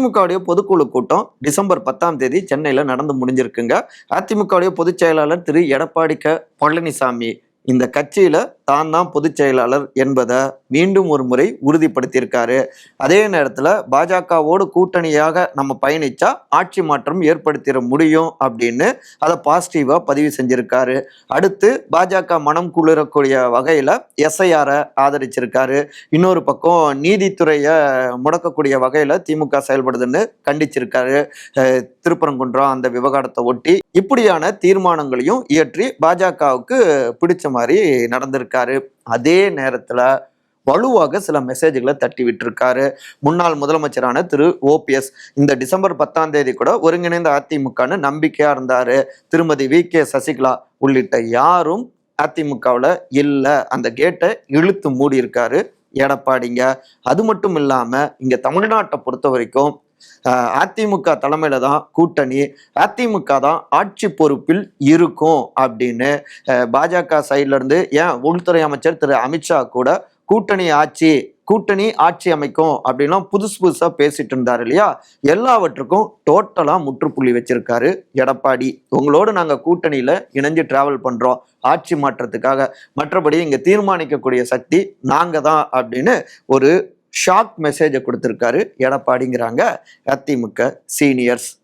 அதிமுகவுடைய பொதுக்குழு கூட்டம் டிசம்பர் பத்தாம் தேதி சென்னையில் நடந்து முடிஞ்சிருக்குங்க. அதிமுகவுடைய பொதுச் செயலாளர் திரு எடப்பாடி க பழனிசாமி இந்த கட்சியில தான் தான் பொதுச் செயலாளர் என்பதை மீண்டும் ஒரு முறை உறுதிப்படுத்தியிருக்காரு. அதே நேரத்தில் பாஜகவோடு கூட்டணியாக நம்ம பயணிச்சா ஆட்சி மாற்றம் ஏற்படுத்திட முடியும் அப்படின்னு அதை பாசிட்டிவாக பதிவு செஞ்சிருக்காரு. அடுத்து பாஜக மனம் குளிரக்கூடிய வகையில் எஸ்ஐஆரை ஆதரிச்சிருக்காரு. இன்னொரு பக்கம் நீதித்துறையை முடக்கக்கூடிய வகையில் திமுக செயல்படுதுன்னு கண்டிச்சிருக்காரு. திருப்பரங்குன்றம் அந்த விவகாரத்தை ஒட்டி இப்படியான தீர்மானங்களையும் இயற்றி பாஜகவுக்கு பிடிச்ச மாதிரி நடந்திருக்காரு. அதே நேரத்துல வலுவாக சில மெசேஜ்களை தட்டி விட்டுருக்காரு. முன்னாள் முதலமைச்சரான திரு ஓபிஎஸ் இந்த டிசம்பர் பத்தாம் தேதி கூட ஒருங்கிணைந்த அதிமுகன்னு நம்பிக்கையா இருந்தாரு. திருமதி வி. கே. சசிகலா உள்ளிட்ட யாரும் அதிமுகவில் இல்லை. அந்த கேட்டை இழுத்து மூடி இருக்காரு எடப்பாடிங்க. அது மட்டும் இல்லாமல் இங்கே தமிழ்நாட்டை பொறுத்த வரைக்கும் அதிமுக தலைமையில தான் கூட்டணி அதிமுக தான் ஆட்சி பொறுப்பில் இருக்கும் அப்படின்னு பாஜக சைட்ல இருந்து ஏன் உள்துறை அமைச்சர் திரு அமித்ஷா கூட கூட்டணி ஆட்சி கூட்டணி ஆட்சி அமைக்கும் அப்படின்லாம் புதுசு புதுசாக பேசிட்டு இருந்தார் இல்லையா? எல்லாவற்றுக்கும் டோட்டலாக முற்றுப்புள்ளி வச்சிருக்காரு எடப்பாடி. உங்களோடு நாங்கள் கூட்டணியில் இணைஞ்சு டிராவல் பண்ணுறோம் ஆட்சி மாற்றத்துக்காக மற்றபடி இங்கே தீர்மானிக்கக்கூடிய சக்தி நாங்கள் தான் அப்படின்னு ஒரு ஷாக் மெசேஜை கொடுத்துருக்காரு எடப்பாடிங்கிறாங்க அதிமுக சீனியர்ஸ்.